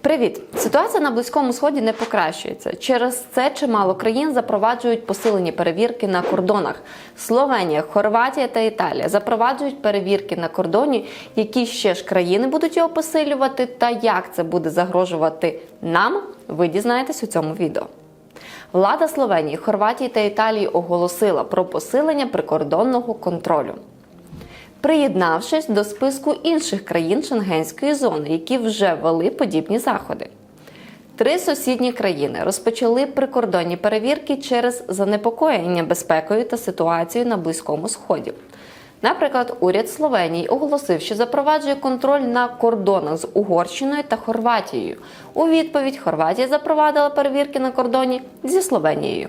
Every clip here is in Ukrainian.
Привіт! Ситуація на близькому сході не покращується. Через це чимало країн запроваджують посилені перевірки на кордонах. Словенія, Хорватія та Італія запроваджують перевірки на кордоні. Які ще ж країни будуть його посилювати, та як це буде загрожувати нам? Ви дізнаєтесь у цьому відео. Влада Словенії, Хорватії та Італії оголосила про посилення прикордонного контролю приєднавшись до списку інших країн Шенгенської зони, які вже ввели подібні заходи. Три сусідні країни розпочали прикордонні перевірки через занепокоєння безпекою та ситуацією на Близькому Сході. Наприклад, уряд Словенії оголосив, що запроваджує контроль на кордонах з Угорщиною та Хорватією. У відповідь Хорватія запровадила перевірки на кордоні зі Словенією.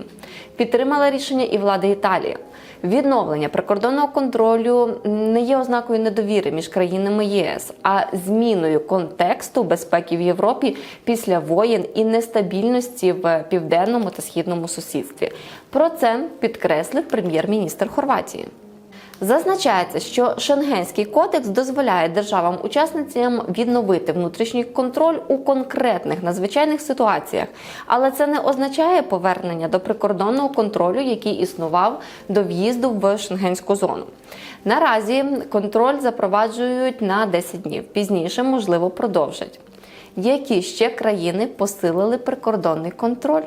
Підтримала рішення і влада Італії. Відновлення прикордонного контролю не є ознакою недовіри між країнами ЄС, а зміною контексту безпеки в Європі після воєн і нестабільності в південному та східному сусідстві. Про це підкреслив прем'єр-міністр Хорватії. Зазначається, що Шенгенський кодекс дозволяє державам-учасницям відновити внутрішній контроль у конкретних надзвичайних ситуаціях, але це не означає повернення до прикордонного контролю, який існував до в'їзду в Шенгенську зону. Наразі контроль запроваджують на 10 днів. Пізніше, можливо, продовжать. Які ще країни посилили прикордонний контроль?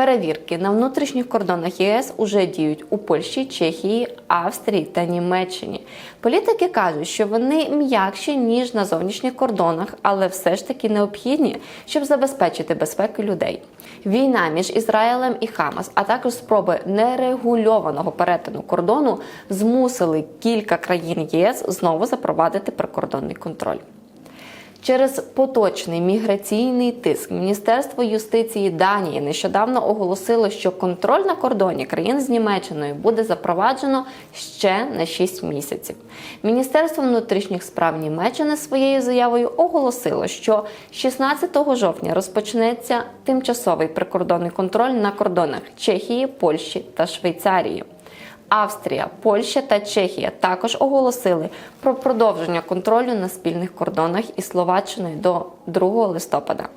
Перевірки на внутрішніх кордонах ЄС уже діють у Польщі, Чехії, Австрії та Німеччині. Політики кажуть, що вони м'якші ніж на зовнішніх кордонах, але все ж таки необхідні, щоб забезпечити безпеку людей. Війна між Ізраїлем і Хамас, а також спроби нерегульованого перетину кордону змусили кілька країн ЄС знову запровадити прикордонний контроль. Через поточний міграційний тиск Міністерство юстиції Данії нещодавно оголосило, що контроль на кордоні країн з Німеччиною буде запроваджено ще на 6 місяців. Міністерство внутрішніх справ Німеччини своєю заявою оголосило, що 16 жовтня розпочнеться тимчасовий прикордонний контроль на кордонах Чехії, Польщі та Швейцарії. Австрія, Польща та Чехія також оголосили про продовження контролю на спільних кордонах із Словаччиною до 2 листопада.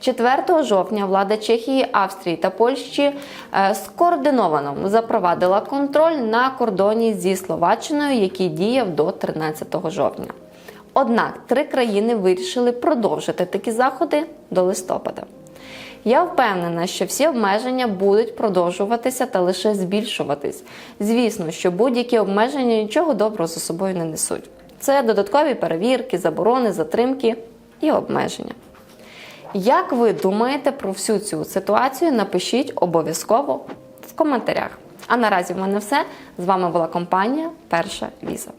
4 жовтня влада Чехії, Австрії та Польщі е, скоординовано запровадила контроль на кордоні зі Словаччиною, який діяв до 13 жовтня. Однак три країни вирішили продовжити такі заходи до листопада. Я впевнена, що всі обмеження будуть продовжуватися та лише збільшуватись. Звісно, що будь-які обмеження нічого доброго за собою не несуть. Це додаткові перевірки, заборони, затримки і обмеження. Як ви думаєте про всю цю ситуацію? Напишіть обов'язково в коментарях. А наразі в мене все. З вами була компанія Перша Віза.